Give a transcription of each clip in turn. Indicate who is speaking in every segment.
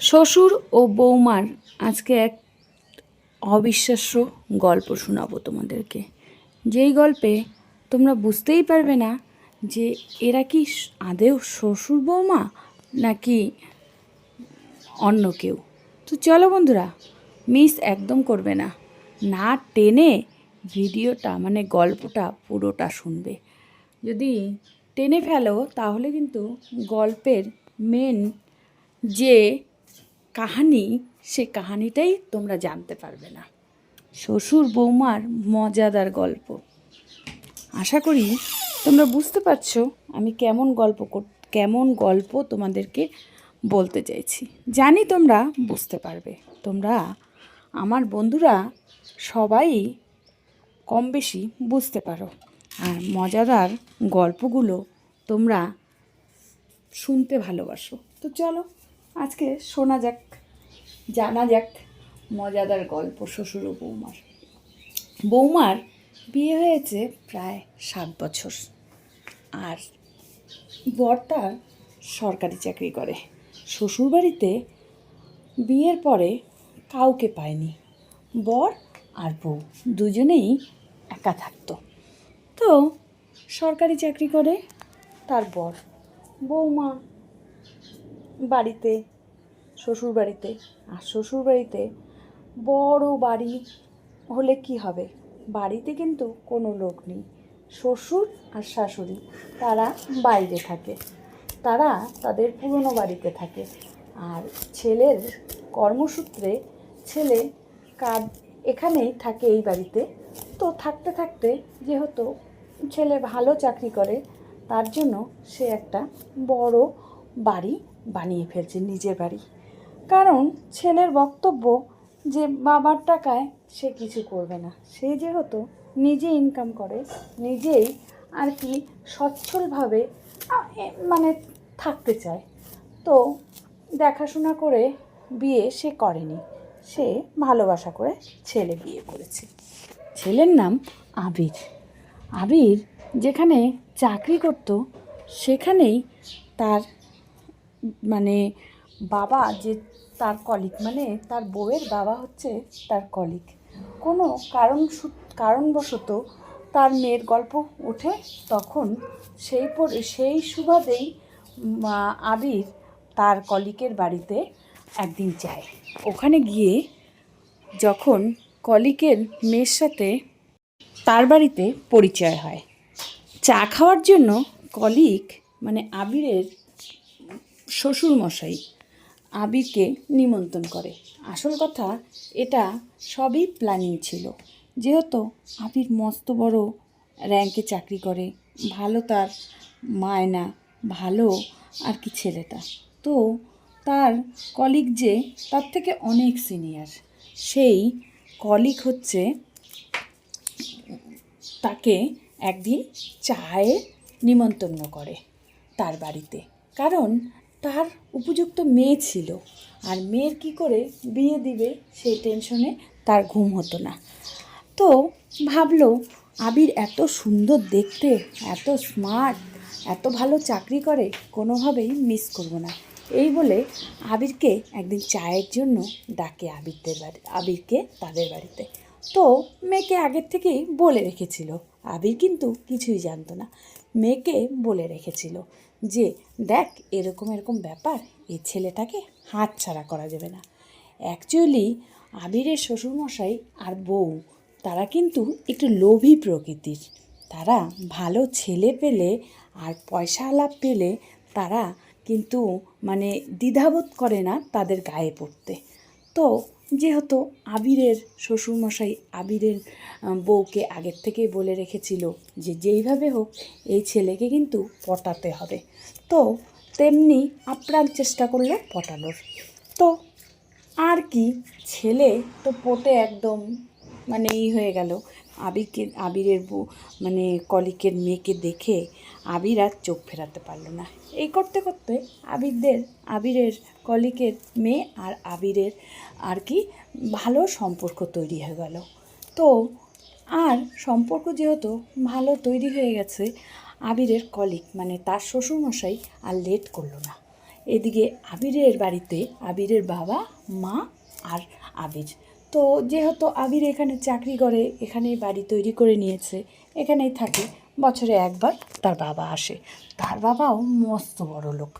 Speaker 1: শ্বশুর ও বৌমার আজকে এক অবিশ্বাস্য গল্প শোনাবো তোমাদেরকে। যেই গল্পে তোমরা বুঝতেই পারবে না যে এরা কি আদেও শ্বশুর বৌমা নাকি অন্য কেউ। তো চলো বন্ধুরা, মিস একদম করবে না। না টেনে ভিডিওটা মানে গল্পটা পুরোটা শুনবে। যদি টেনে ফেলো, তাহলে কিন্তু গল্পের মেন যে কাহানি, সে কাহানিটাই তোমরা জানতে পারবে না। শ্বশুর বৌমার মজাদার গল্প। আশা করি তোমরা বুঝতে পারছ আমি কেমন গল্প কেমন গল্প তোমাদেরকে বলতে চাইছি। জানি তোমরা বুঝতে পারবে। তোমরা, আমার বন্ধুরা সবাই কম বেশি বুঝতে পারো। আর মজাদার গল্পগুলো তোমরা শুনতে ভালোবাসো। তো চলো আজকে শোনা যাক, জানা যাক মজাদার গল্প শ্বশুর ও বৌমার। বৌমার বিয়ে হয়েছে প্রায় সাত বছর আর বরটা সরকারি চাকরি করে। শ্বশুরবাড়িতে বিয়ের পরে কাউকে পায়নি, বর আর বউ, দুজনেই একা থাকতো। তো সরকারি চাকরি করে তার বর, বৌমা বাড়িতে শ্বশুর বাড়িতে আর শ্বশুর বাড়িতে বড় বাড়ি হলে কি হবে? বাড়িতে কিন্তু কোনো লোক নেই। শ্বশুর আর শাশুড়ি, তারা বাইরে থাকে। তারা তাদের পুরনো বাড়িতে থাকে। আর ছেলের কর্মসূত্রে ছেলে কাজ এখানেই থাকে এই বাড়িতে। তো থাকতে থাকতে যেহেতু ছেলে ভালো চাকরি করে, তার জন্য সে একটা বড় বাড়ি বানিয়ে ফেলছে নিজের বাড়ি। কারণ ছেলের বক্তব্য যে বাবার টাকায় সে কিছু করবে না। সে যেহেতু নিজে ইনকাম করে, নিজেই আর কি সচ্ছলভাবে মানে থাকতে চায়। তো দেখাশোনা করে বিয়ে সে করেনি। সে ভালোবাসা করে ছেলে বিয়ে করেছে। ছেলের নাম আবির। আবির যেখানে চাকরি করত, সেখানেই তার মানে বাবা যে তার কলিক। মানে তার বউয়ের বাবা হচ্ছে তার কলিক। কোনো কারণ কারণবশত তার মেয়ের গল্প ওঠে তখন সেই পরে সেই সুবাদেই আবির তার কলিকের বাড়িতে একদিন যায়। ওখানে গিয়ে যখন কলিকের মেয়ের সাথে তার বাড়িতে পরিচয় হয়। চা খাওয়ার জন্য কলিক মানে আবিরের শ্বশুর মশাই আবিরকে নিমন্ত্রণ করে। আসল কথা, এটা সবই প্ল্যানিং ছিল। যেহেতু আবির মস্ত বড় র্যাঙ্কে চাকরি করে, ভালো তার মায়না, ভালো আর কি ছেলেটা। তো তার কলিগ যে, তার থেকে অনেক সিনিয়র সেই কলিগ হচ্ছে, তাকে একদিন চায়ে নিমন্ত্রণ করে তার বাড়িতে। কারণ তার উপযুক্ত মেয়ে ছিল। আর মেয়ের কি করে বিয়ে দিবে সেই টেনশনে তার ঘুম হতো না। তো ভাবলো, আবির এত সুন্দর দেখতে, এত স্মার্ট এত ভালো চাকরি করে, কোনোভাবেই মিস করব না। এই বলে আবিরকে একদিন চায়ের জন্য ডাকে আবিরদের বাড়ি, আবিরকে তাদের বাড়িতে। তো মেয়েকে আগের থেকেই বলে রেখেছিল। আবির কিন্তু কিছুই জানতো না। মেয়েকে বলে রেখেছিল যে, দেখ, এরকম এরকম ব্যাপার এই ছেলেটাকে হাত ছাড়া করা যাবে না। অ্যাকচুয়ালি আবিরের শ্বশুরমশাই আর বউ, তারা কিন্তু একটু লোভী প্রকৃতির। তারা ভালো ছেলে পেলে আর পয়সা আলাপ পেলে তারা কিন্তু মানে দ্বিধাবোধ করে না তাদের গায়ে পড়তে। তো যেহেতু আবিরের শ্বশুরমশাই আবিরের বউকে আগের থেকেই বলে রেখেছিল যে যেইভাবে হোক এই ছেলেকে কিন্তু পটাতে হবে। তো তেমনি আপ্রাণ চেষ্টা করল পটানোর। তো আর কি, ছেলে তো পটে একদম মানে ই হয়ে গেল। আবিরকে, আবিরের বউ মানে কলিকের মেয়েকে দেখে আবির আর চোখ ফেরাতে পারল না। এই করতে করতে আবিরদের, আবিরের কলিকের মেয়ে আর আবিরের আর কি ভালো সম্পর্ক তৈরি হয়ে গেল। তো আর সম্পর্ক যেহেতু ভালো তৈরি হয়ে গেছে, আবিরের কলিক মানে তার শ্বশুরমশাই আর লেট করল না। এদিকে আবিরের বাড়িতে আবিরের বাবা, মা আর আবির। তো যেহেতু আবির এখানে চাকরি করে, এখানেই বাড়ি তৈরি করে নিয়েছে, এখানেই থাকে, বছরে একবার তার বাবা আসে। তার বাবাও মস্ত বড় লোক।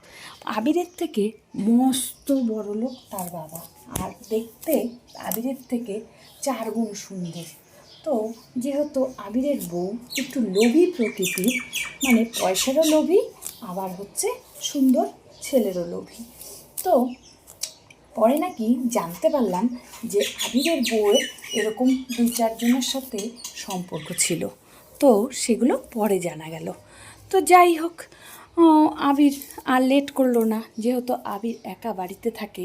Speaker 1: আবিরের থেকে মস্ত বড় লোক তার বাবা। আর দেখতে আবিরের থেকে চার গুণ সুন্দর। তো যেহেতু আবিরের বউ একটু লোভী প্রকৃতির মানে পয়সারও লোভী, আবার হচ্ছে সুন্দর ছেলেরও লোভী। তো পরে নাকি জানতে পারলাম যে আবিরের বউয়ের এরকম দুই চারজনের সাথে সম্পর্ক ছিল। তো সেগুলো পরে জানা গেল। তো যাই হোক আবির আর লেট করল না। যেহেতু আবির একা বাড়িতে থাকে,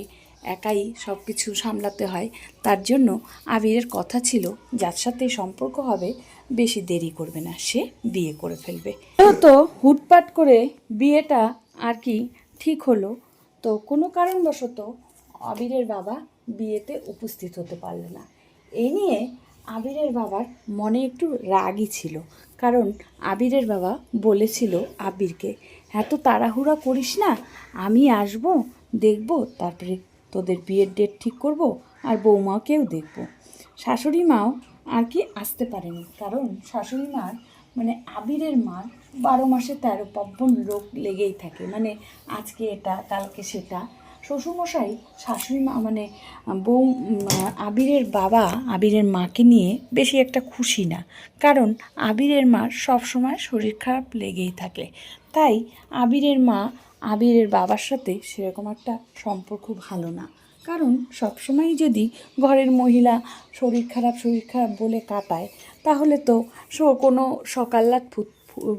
Speaker 1: একাই সব কিছু সামলাতে হয়, তার জন্য আবিরের কথা ছিল, যার সাথে সম্পর্ক হবে, বেশি দেরি করবে না, সে বিয়ে করে ফেলবে। তো হুটপাট করে বিয়েটা আর কি ঠিক হলো, তো কোনো কারণবশত আবিরের বাবা বিয়েতে উপস্থিত হতে পারল না। এই নিয়ে আবিরের বাবার মনে একটু রাগই ছিল, কারণ আবিরের বাবা বলেছিল আবিরকে এত তাড়াহুড়া করিস না, আমি আসব, দেখব, তারপরে তোদের বিয়ের ডেট ঠিক করব, আর বৌমাকেও দেখব। শাশুড়ি মাও আর কি আসতে পারেনি, কারণ শাশুড়ি মার মানে আবিরের মার বারো মাসে তেরো পার্বণ রোগ লেগেই থাকে। মানে আজকে এটা, কালকে সেটা শ্বশুরমশাই, শাশুড়ি মা মানে বউ আবিরের বাবা, আবিরের মাকে নিয়ে বেশি একটা খুশি না। কারণ আবিরের মার সবসময় শরীর খারাপ লেগেই থাকে। তাই আবিরের মা, আবিরের বাবার সাথে সেরকম একটা সম্পর্ক ভালো না। কারণ সবসময় যদি ঘরের মহিলা শরীর খারাপ শরীর খারাপ বলে কাটায় তাহলে তো কোনো সকাল্লাত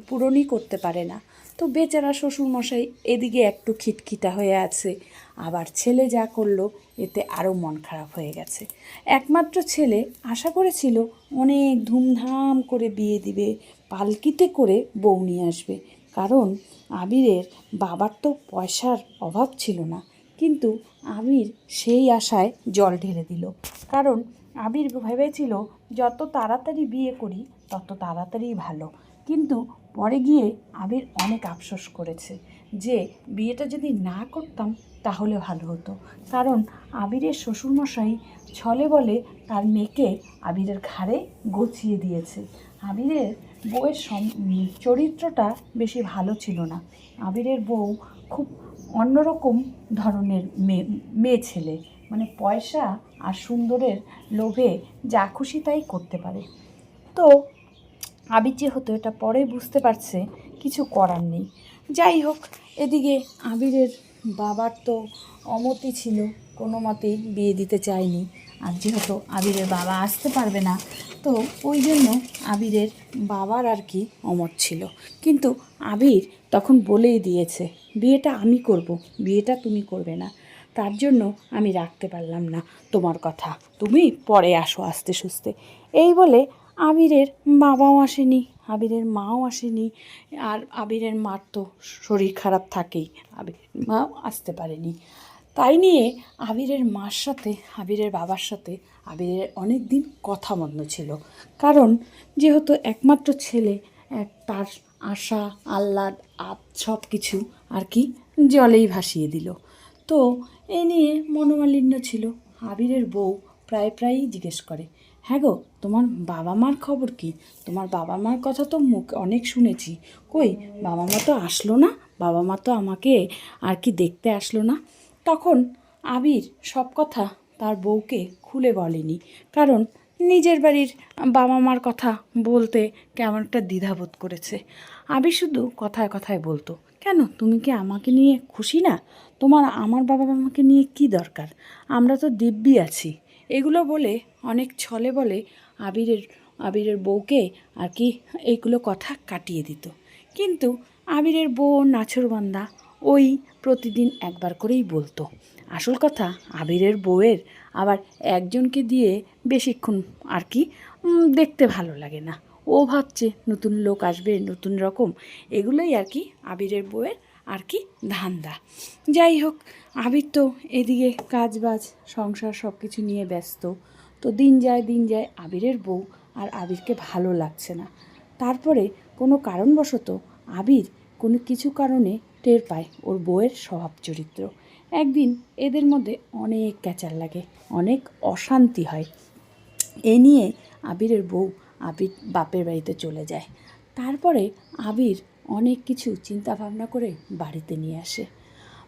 Speaker 1: পূরণই করতে পারে না। তো বেচারা শ্বশুরমশাই এদিকে একটু খিটখিটা হয়ে আছে। আবার ছেলে যা করল, এতে আরও মন খারাপ হয়ে গেছে। একমাত্র ছেলে আশা করেছিল অনেক ধুমধাম করে বিয়ে দিবে, পালকিতে করে বউ নিয়ে আসবে। কারণ আবিরের বাবার তো পয়সার অভাব ছিল না। কিন্তু আবির সেই আশায় জল ঢেলে দিল। কারণ আবির ভেবেছিল, যত তাড়াতাড়ি বিয়ে করি, তত তাড়াতাড়ি ভালো। কিন্তু পরে গিয়ে আবির অনেক আফসোস করেছে। যে বিয়েটা যদি না করতাম তাহলে ভালো হতো। কারণ আবিরের শ্বশুরমশাই ছলে বলে তার মেয়েকে আবিরের ঘাড়ে গছিয়ে দিয়েছে। আবিরের বউয়ের চরিত্রটা বেশি ভালো ছিল না। আবিরের বউ খুব অন্যরকম ধরনের মেয়ে মেয়ে ছেলে। মানে পয়সা আর সুন্দরের লোভে যা খুশি তাই করতে পারে। তো আবির যে হতো এটা পরে বুঝতে পারছে, কিছু করার নেই। যাই হোক, এদিকে আবিরের বাবার তো অমতি ছিল, কোনো মতেই বিয়ে দিতে চায়নি। আর যেহেতু আবিরের বাবা আসতে পারবে না, তো ওই জন্য আবিরের বাবার আর কি অমত ছিল। কিন্তু আবির তখন বলেই দিয়েছে, বিয়েটা আমি করব, বিয়েটা তুমি করবে না। তার জন্য আমি রাখতে পারলাম না তোমার কথা। তুমি পরে আসো আস্তে সুস্তে এই বলে আবিরের বাবাও আসেনি, আবিরের মাও আসেনি, আর আবিরের মার তো শরীর খারাপ থাকেই, আবিরের মাও আসতে পারেনি। তাই নিয়ে আবিরের মার সাথে, আবিরের বাবার সাথে আবিরের অনেক দিন কথা বন্ধ ছিল। কারণ যেহেতু একমাত্র ছেলে, এক তার আশা, আহ্লাদ আপ সব কিছু আর কি জলেই ভাসিয়ে দিল। তো এই নিয়ে মনোমালিন্য ছিল। আবিরের বউ প্রায় প্রায়ই জিজ্ঞেস করে হ্যাঁ গো, তোমার বাবা মার খবর কি? তোমার বাবা মার কথা তো মুখ অনেক শুনেছি। কই, বাবা মা তো আসলো না? বাবা মা তো আমাকে আর কি দেখতে আসলো না? তখন আবির সব কথা তার বউকে খুলে বলেনি। কারণ নিজের বাড়ির বাবা মার কথা বলতে কেমন একটা দ্বিধাবোধ করেছে। আবির শুধু কথায় কথায় বলতো, কেন, তুমি কি আমাকে নিয়ে খুশি না? তোমার আমার বাবা মামাকে নিয়ে কি দরকার? আমরা তো দিব্যি আছি। এগুলো বলে অনেক ছলে বলে আবিরের আবিরের বউকে আর কি এইগুলো কথা কাটিয়ে দিত। কিন্তু আবিরের বউ নাছরবান্দা ওই প্রতিদিন একবার করেই বলতো। আসল কথা, আবিরের বউয়ের আবার একজনকে দিয়ে বেশিক্ষণ আর কি দেখতে ভালো লাগে না। ও ভাবছে, নতুন লোক আসবে, নতুন রকম। এগুলোই আর কি আবিরের বউয়ের আর কি ধান্দা। যাই হোক, আবির তো এদিকে কাজ বাজ সংসার সব কিছু নিয়ে ব্যস্ত। তো দিন যায় দিন যায় আবিরের বউ আর আবিরকে ভালো লাগছে না। তারপরে কোনো কারণবশত আবির কোনো কিছু কারণে টের পায় ওর বউয়ের স্বভাব চরিত্র। একদিন এদের মধ্যে অনেক ক্যাচার লাগে, অনেক অশান্তি হয়। এ নিয়ে আবিরের বউ আবির বাপের বাড়িতে চলে যায়। তারপরে আবির অনেক কিছু চিন্তা ভাবনা করে বাড়িতে নিয়ে আসে।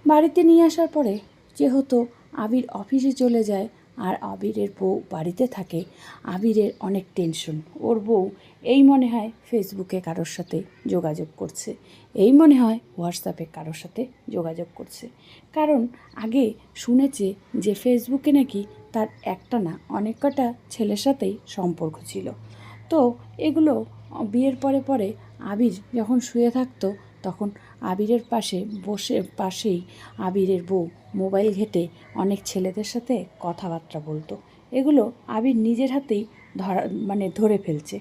Speaker 1: বাড়িতে নিয়ে আসার পরে যেহেতু আবির অফিসে চলে যায় আর আবিরের বউ বাড়িতে থাকে, আবিরের অনেক টেনশন। ওর বউ এই মনে হয় ফেসবুকে কারোর সাথে যোগাযোগ করছে। এই মনে হয় হোয়াটসঅ্যাপে কারোর সাথে যোগাযোগ করছে। কারণ আগে শুনেছে যে ফেসবুকে নাকি তার একটা না অনেক কটা ছেলের সাথেই সম্পর্ক ছিল। তো এগুলো বিয়ের পরে পরে আবির যখন শুয়ে থাকতো, তখন আবিরের পাশে বসে, পাশেই আবিরের বউ মোবাইল ঘেটে অনেক ছেলেদের সাথে কথাবার্তা বলতো। এগুলো আবির নিজের হাতেই ধরা মানে ধরে ফেলছে।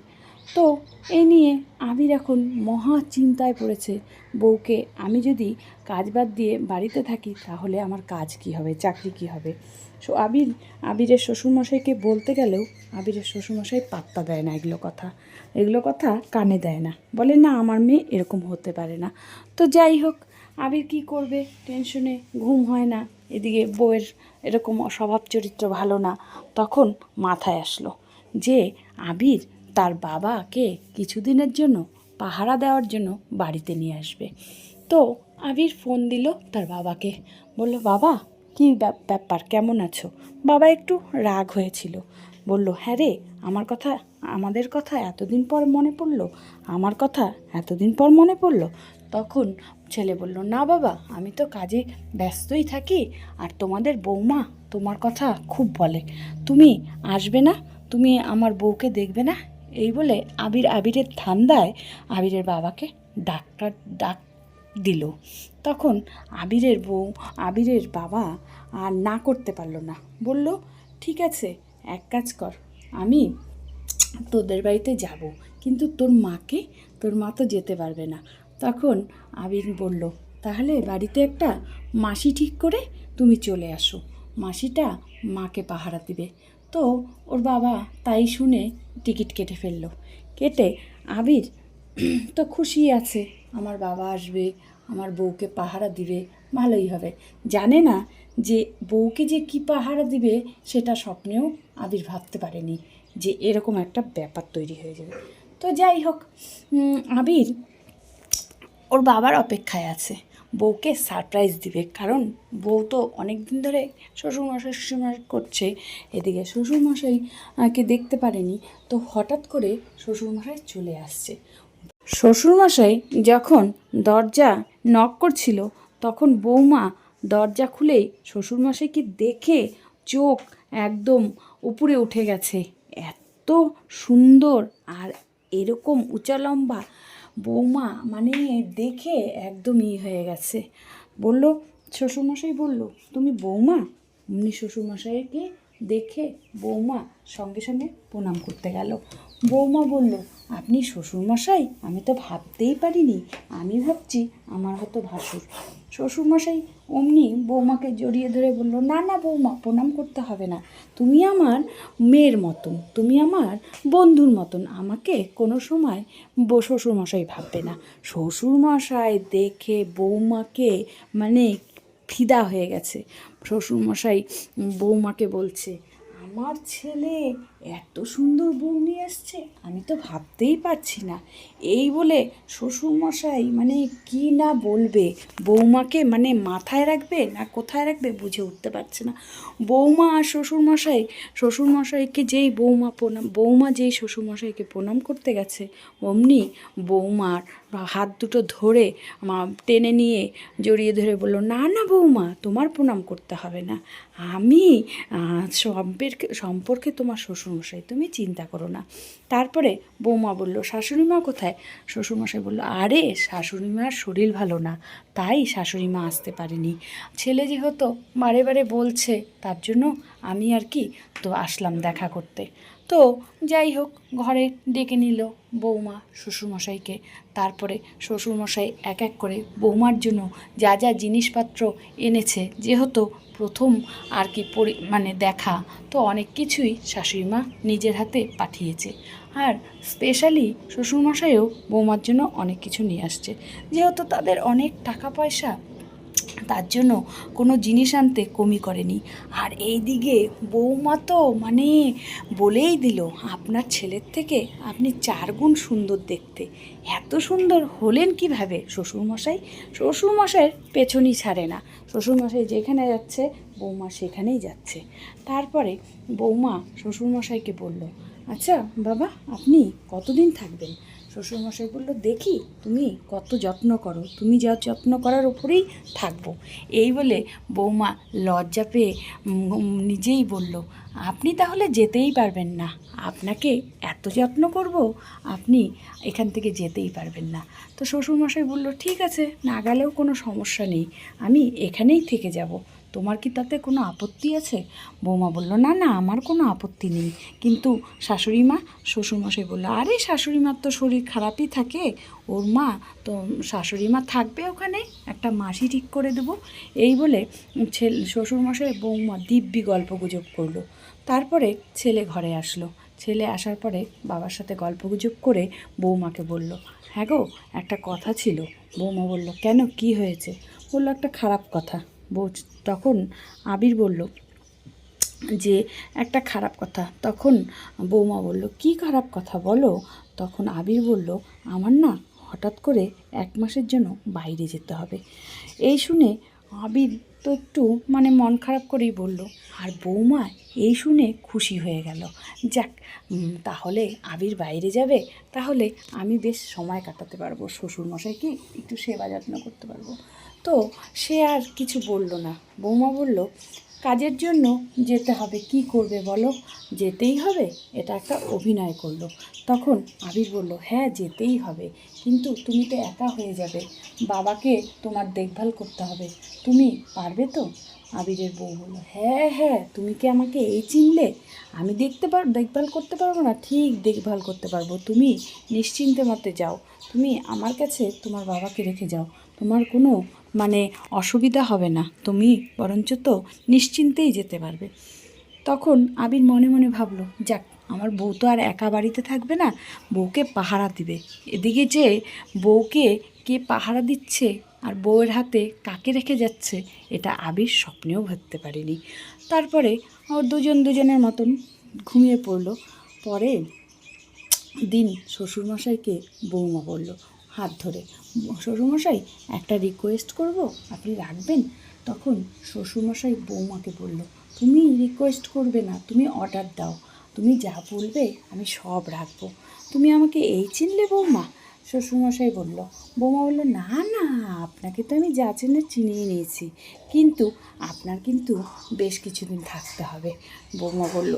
Speaker 1: তো এই নিয়ে আবির এখন মহা চিন্তায় পড়েছে। বউকে আমি যদি কাজ বাদ দিয়ে বাড়িতে থাকি, তাহলে আমার কাজ কি হবে, চাকরি কি হবে? সো আবির, আবিরের শ্বশুরমশাইকে বলতে গেলেও আবিরের শ্বশুরমশাই পাত্তা দেয় না এগুলো কথা। এগুলো কথা কানে দেয় না। বলে, না, আমার মেয়ে এরকম হতে পারে না। তো যাই হোক, আবির কি করবে? টেনশনে ঘুম হয় না। এদিকে বউয়ের এরকম স্বভাব চরিত্র ভালো না। তখন মাথায় আসলো যে, আবির তার বাবাকে কিছুদিনের জন্য পাহারা দেওয়ার জন্য বাড়িতে নিয়ে আসবে। তো আবির ফোন দিল তার বাবাকে। বলল, বাবা, কী ব্যাপ- ব্যাপার? কেমন আছো? বাবা একটু রাগ হয়েছিল। বলল হ্যাঁ রে, আমার কথা, আমাদের কথা এতদিন পর মনে পড়ল? আমার কথা এতদিন পর মনে পড়ল? তখন ছেলে বলল, না বাবা, আমি তো কাজে ব্যস্তই থাকি আর তোমাদের বৌমা তোমার কথা খুব বলে। তুমি আসবে না? তুমি আমার বউকে দেখবে না? এই বলে আবির আবিরের ধান্দায় আবিরের বাবাকে ডাক্তার ডাক দিল। তখন আবিরের বউ, আবিরের বাবা আর না করতে পারল না। বলল, ঠিক আছে, এক কাজ কর, আমি তোদের বাড়িতে যাব, কিন্তু তোর মাকে, তোর মা তো যেতে পারবে না। তখন আবির বলল, তাহলে বাড়িতে একটা মাসি ঠিক করে তুমি চলে আসো। মাসিটা মাকে পাহারা দিবে। তো ওর বাবা তাই শুনে টিকিট কেটে ফেলল। কেটে আবির তো খুশি আছে, আমার বাবা আসবে, আমার বউকে পাহারা দিবে, ভালোই হবে। জানে না যে বউকে যে কি পাহারা দিবে সেটা স্বপ্নেও আবির ভাবতে পারেনি যে এরকম একটা ব্যাপার তৈরি হয়ে যাবে। তো যাই হোক আবির ওর বাবার অপেক্ষায় আছে। বউকে সারপ্রাইজ দিবে। কারণ বউ তো অনেক দিন ধরে শ্বশুরমশাই শ্বশুরমশাই করছে। এদিকে শ্বশুরমশাইকে দেখতে পারেনি। তো হঠাৎ করে শ্বশুরমশাই চলে আসছে। শ্বশুরমশাই যখন দরজা নক করছিল, তখন বৌমা দরজা খুলেই শ্বশুরমশাইকে দেখে চোখ একদম উপরে উঠে গেছে। এত সুন্দর আর এরকম উঁচা লম্বা বৌমা মানে দেখে একদম ই হয়ে গেছে। বলল, শ্বশুরমশাই বলল, তুমি বৌমা? অমনি শ্বশুরমশাইকে দেখে বৌমা সঙ্গে সঙ্গে প্রণাম করতে গেল। বৌমা বলল আপনি শ্বশুরমশাই, আমি তো ভাবতেই পারিনি। আমি ভাবছি আমার হতো ভাসুর। শ্বশুরমশাই অমনি বৌমাকে জড়িয়ে ধরে বলল, না না বৌমা, প্রণাম করতে হবে না। তুমি আমার মেয়ের মতন, তুমি আমার বন্ধুর মতন। আমাকে কোনো সময় শ্বশুরমশাই ভাববে না। শ্বশুরমশাই দেখে বৌমাকে মানে ফিদা হয়ে গেছে। শ্বশুরমশাই বৌমাকে বলছে, আমার ছেলে এত সুন্দর বউ নিয়ে এসছে। তো ভাবতেই পারছি না। এই বলে শ্বশুরমশাই মানে কি না বলবে? বৌমাকে মানে মাথায় রাখবে না কোথায় রাখবে বুঝে উঠতে পারছে না। বৌমা আর শ্বশুরমশাই, শ্বশুরমশাইকে যেই বৌমা প্রণাম, বৌমা যেই শ্বশুরমশাইকে প্রণাম করতে গেছে, অমনি বৌমার হাত দুটো ধরে মা টেনে নিয়ে জড়িয়ে ধরে বলল না না বৌমা তোমার প্রণাম করতে হবে না। আমি আহ, সম্পর্কে সম্পর্কে তোমার শ্বশুরমশাই তুমি চিন্তা করো না। তারপরে বৌমা বলল শাশুড়ি মা কোথায়? শ্বশুরমশাই বলল আরে শাশুড়ি মার শরীর ভালো না তাই শাশুড়ি মা আসতে পারেনি। ছেলে যেহেতু বারে বারে বলছে তার জন্য আমি আর কি তো আসলাম দেখা করতে। তো যাই হোক, ঘরে ডেকে নিল বৌমা শ্বশুরমশাইকে। তারপরে শ্বশুরমশাই এক এক করে বৌমার জন্য যা যা জিনিসপত্র এনেছে, যেহেতু প্রথম আর কি পরি মানে দেখা, তো অনেক কিছুই শাশুড়ি মা নিজের হাতে পাঠিয়েছে। আর স্পেশালি শ্বশুরমশাইও বৌমার জন্য অনেক কিছু নিয়ে আসছে। যেহেতু তাদের অনেক টাকা পয়সা তার জন্য কোনো জিনিস আনতে কমি করেনি। আর এই দিকে বৌমা তো মানে বলেই দিল, আপনার ছেলের থেকে আপনি চার গুণ সুন্দর দেখতে। এত সুন্দর হলেন কীভাবে? শ্বশুরমশাই, শ্বশুরমশাইয়ের পেছনই ছাড়ে না। শ্বশুরমশাই যেখানে যাচ্ছে, বৌমা সেখানেই যাচ্ছে। তারপরে বৌমা শ্বশুরমশাইকে বলল আচ্ছা বাবা, আপনি কতদিন থাকবেন? শ্বশুরমশাই বলল, দেখি তুমি কত যত্ন করো। তুমি যা যত্ন করার উপরেই থাকব। এই বলে বৌমা লজ্জা পেয়ে নিজেই বলল, আপনি তাহলে যেতেই পারবেন না। আপনাকে এত যত্ন করব, আপনি এখান থেকে যেতেই পারবেন না। তো শ্বশুরমশাই বলল, ঠিক আছে, না গেলেও কোনো সমস্যা নেই। আমি এখানেই থেকে যাব। তোমার কি তাতে কোনো আপত্তি আছে? বৌমা বলল, না না, আমার কোনো আপত্তি নেই। কিন্তু শাশুড়ি মা শ্বশুরমশাই বলল, আরে শাশুড়ি মার তো শরীর খারাপই থাকে। ওর মা তো শাশুড়ি মা থাকবে ওখানে, একটা মাসি ঠিক করে দেবো। এই বলে ছেলে, শ্বশুরমশাই বৌমা দিব্যি গল্প গুজব করল। তারপরে ছেলে ঘরে আসলো। ছেলে আসার পরে বাবার সাথে গল্পগুজব করে বৌমাকে বলল হ্যাঁ গো, একটা কথা ছিল। বৌমা বলল, কেন, কি হয়েছে? বলল, একটা খারাপ কথা। তখন আবির বলল, যে একটা খারাপ কথা। তখন বৌমা বলল, কি খারাপ কথা বলো? তখন আবির বলল, আমার না হঠাৎ করে এক মাসের জন্য বাইরে যেতে হবে। এই শুনে আবির তো একটু মানে মন খারাপ করেই বলল, আর বৌমা এই শুনে খুশি হয়ে গেল। যাক তাহলে আবির বাইরে যাবে, তাহলে আমি বেশ সময় কাটাতে পারব। শ্বশুরমশাইকে একটু সেবা যত্ন করতে পারব। তো সে আর কিছু বলল না। বৌমা বলল, কাজের জন্য যেতে হবে, কি করবে বলো? যেতেই হবে? এটা একটা অভিনয় করল। তখন আবির বলল হ্যাঁ যেতেই হবে। কিন্তু তুমি তো একা হয়ে যাবে। বাবাকে তোমার দেখভাল করতে হবে। তুমি পারবে তো? আবিরের বউ বলল হ্যাঁ হ্যাঁ তুমি কি আমাকে এই চিনলে? আমি দেখতে পার, দেখভাল করতে পারব না? ঠিক দেখভাল করতে পারব। তুমি নিশ্চিন্তে মতে যাও। তুমি আমার কাছে তোমার বাবাকে রেখে যাও। তোমার কোনো মানে অসুবিধা হবে না। তুমি বরঞ্চ তো নিশ্চিন্তেই যেতে পারবে। তখন আবির মনে মনে ভাবলো, যাক, আমার বউ তো আর একা বাড়িতে থাকবে না, বউকে পাহারা দিবে। এদিকে যে বউকে কে পাহারা দিচ্ছে আর বউয়ের হাতে কাকে রেখে যাচ্ছে, এটা আবির স্বপ্নেও ভাবতে পারেনি। তারপরে ওর দুজন দুজনের মতন ঘুমিয়ে পড়ল। পরে দিন শ্বশুরমশাইকে বৌমা বলল, হাত ধরে শ্বশুরমশাই, একটা রিকোয়েস্ট করব? আপনি রাখবেন? তখন শ্বশুরমশাই বৌমাকে বলল, তুমি রিকোয়েস্ট করবে না, তুমি অর্ডার দাও। তুমি যা বলবে, আমি সব রাখব। তুমি আমাকে এই চিনলে বৌমা? শ্বশুরমশাই বলল, বৌমা বলল, না না, আপনাকে তো আমি যা চেনে চিনিয়ে নিয়েছি। কিন্তু আপনার কিন্তু বেশ কিছুদিন থাকতে হবে। বৌমা বলল,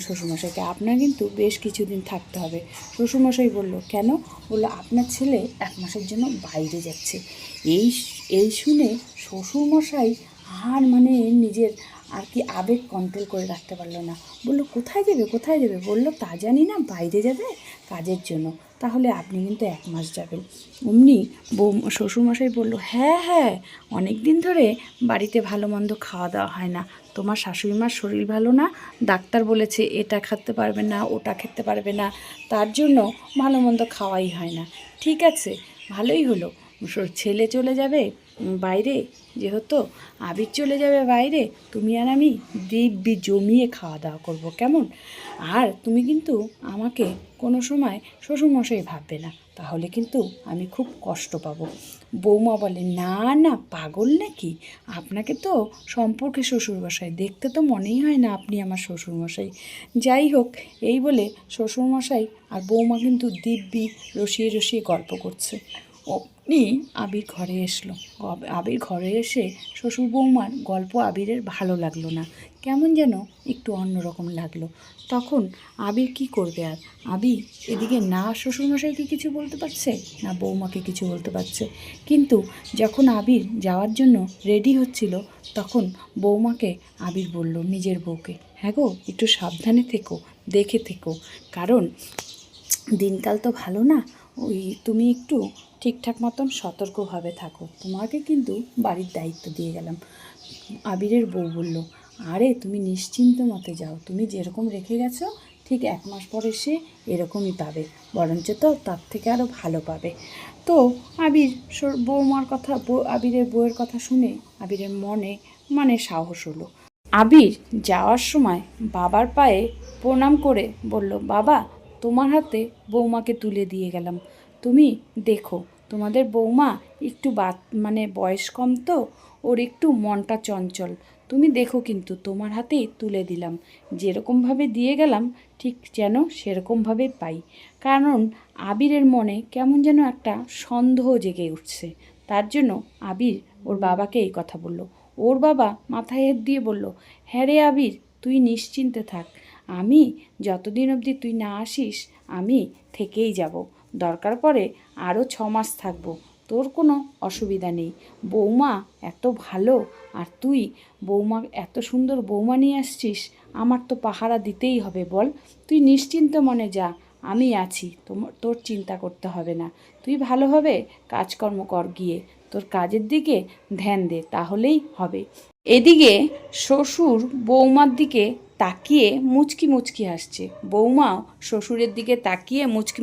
Speaker 1: শ্বশুরমশাইকে আপনার কিন্তু বেশ কিছুদিন থাকতে হবে। শ্বশুরমশাই বলল, কেন? বলল, আপনার ছেলে এক মাসের জন্য বাইরে যাচ্ছে। এই এই শুনে শ্বশুরমশাই আর মানে নিজের আর কি আবেগ কন্ট্রোল করে রাখতে পারল না। বলল, কোথায় যাবে কোথায় যাবে? বলল, তা জানি না, বাইরে যাবে কাজের জন্য। তাহলে আপনি কিন্তু এক মাস যাবেন। অমনি বউ, শ্বশুরমশাই বলল হ্যাঁ হ্যাঁ অনেক দিন ধরে বাড়িতে ভালো মন্দ খাওয়া দাওয়া হয় না। তোমার শাশুড়িমার শরীর ভালো না, ডাক্তার বলেছে এটা খেতে পারবে না, ওটা খেতে পারবে না, তার জন্য ভালো মন্দ খাওয়াই হয় না। ঠিক আছে, ভালোই হলো। ছেলে চলে যাবে বাইরে, যেহেতু আবির চলে যাবে বাইরে, তুমি আর আমি দিব্যি জমিয়ে খাওয়া দাওয়া করব, কেমন? আর তুমি কিন্তু আমাকে কোনো সময় শ্বশুরমশাই ভাববে না, তাহলে কিন্তু আমি খুব কষ্ট পাবো। বৌমা বলে, না না, পাগল নাকি? আপনাকে তো সম্পর্কে শ্বশুরমশাই, দেখতে তো মনেই হয় না আপনি আমার শ্বশুরমশাই। যাই হোক, এই বলে শ্বশুরমশাই আর বৌমা কিন্তু দিব্যি রসিয়ে রসিয়ে গল্প করছে। অমনি আবির ঘরে এসলো। আব- আবির ঘরে এসে শ্বশুর বৌমার গল্প আবিরের ভালো লাগল না। কেমন যেন একটু অন্যরকম লাগল। তখন আবির কি করবে আর? আবির এদিকে না শ্বশুরমশাইকে কিছু বলতে পারছে, না বৌমাকে কিছু বলতে পারছে। কিন্তু যখন আবির যাওয়ার জন্য রেডি হচ্ছিল, তখন বৌমাকে আবির বলল, নিজের বউকে। হ্যাঁ গো, একটু সাবধানে থেকো, দেখে থেকো। কারণ দিনকাল তো ভালো না। ওই তুমি একটু ঠিকঠাক মতন সতর্কভাবে থাকো। তোমাকে কিন্তু বাড়ির দায়িত্ব দিয়ে গেলাম। আবিরের বউ বলল, আরে, তুমি নিশ্চিন্ত মতে যাও। তুমি যেরকম রেখে গেছো, ঠিক এক মাস পরে সে এরকমই পাবে। বরঞ্চ তো তার থেকে আরও ভালো পাবে। তো আবির বৌমার কথা আবিরের বউয়ের কথা শুনে আবিরের মনে মানে সাহস হলো। আবির যাওয়ার সময় বাবার পায়ে প্রণাম করে বলল, বাবা, তোমার হাতে বৌমাকে তুলে দিয়ে গেলাম। তুমি দেখো, তোমাদের বৌমা একটু বাত মানে বয়স কম তো, ওর একটু মনটা চঞ্চল। তুমি দেখো কিন্তু, তোমার হাতেই তুলে দিলাম। যেরকমভাবে দিয়ে গেলাম, ঠিক যেন সেরকমভাবে পাই। কারণ আবিরের মনে কেমন যেন একটা সন্দেহ জেগে উঠছে। তার জন্য আবির ওর বাবাকে এই কথা বলল। ওর বাবা মাথায় হাত দিয়ে বলল হ্যাঁ রে আবির, তুই নিশ্চিন্তে থাক। আমি যতদিন অবধি তুই না আসিস, আমি থেকেই যাব। দরকার পড়ে আরও ছ মাস থাকব। তোর কোনো অসুবিধা নেই। বৌমা এত ভালো, আর তুই বৌমা এত সুন্দর বৌমা নিয়ে আসছিস, আমার তো পাহারা দিতেই হবে বল। তুই নিশ্চিন্ত মনে যা, আমি আছি তোমার তোর চিন্তা করতে হবে না। তুই ভালোভাবে কাজকর্ম কর গিয়ে। তোর কাজের দিকে ধ্যান দে, তাহলেই হবে। এদিকে শ্বশুর বৌমার দিকে তাকিয়ে মুচকি মুচকি হাসছে। বৌমাও শ্বশুরের দিকে তাকিয়ে মুচকি